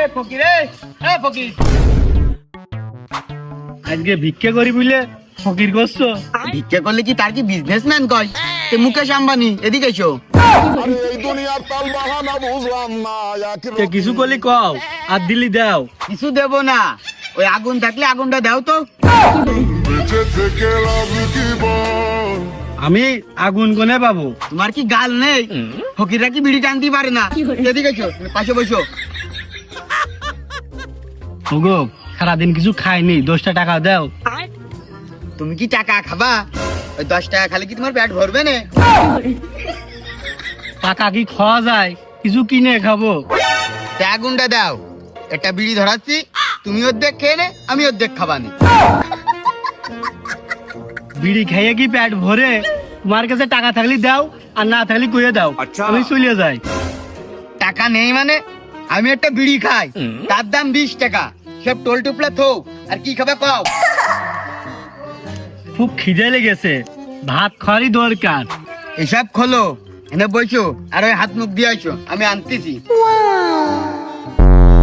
এ ফকির এ এ ফকির আজকে ভিক্ষে করি বুঝলে ফকির করছ? ভিক্ষা করলে কি তার কি বিজনেসম্যান কয়? তে মুকেশ আম্বানি এদিকে এসো। কিছু করলি কও আর দিলি দাও। কিছু দেব না ওই আগুন থাকলে আগুনটা দাও তো। আমি আগুন কোনে পাবো? তোমার কি গাল নেই? ফকিররা কি বিড়ি টানতে পারে না? এদিকে এসো পাশে বসো। ওগো সারাদিন কিছু খাইনি দশটা টাকা দাও। তুমি কি টাকা খাবা? ওই দশ টাকা খালি কি তোমার পেট ভরবে না? টাকা কি খাওয়া যায়? কিছু কিনে খাব। আগুনটা দাও। একটা বিড়ি ধরাচ্ছি তুমি অর্ধেক খেয়ে নে আমি অর্ধেক খাবানি বিড়ি খাইয়ে কি পেট ভরে? তোমার কাছে টাকা থাকলে দাও আর না থাকলে কুয়ে দাও। আমি চলে যাই। টাকা নেই মানে আমি একটা বিড়ি খাই। তার দাম বিশ টাকা। সব টোল টুপলা থো আর কি খাবে পাও খুব খিদে লেগেছে। ভাত খাওয়ারই দরকার। এসব খোলো এনে বইছো আর ওই হাত মুখ দিয়ে আইছো আমি আনতেছি।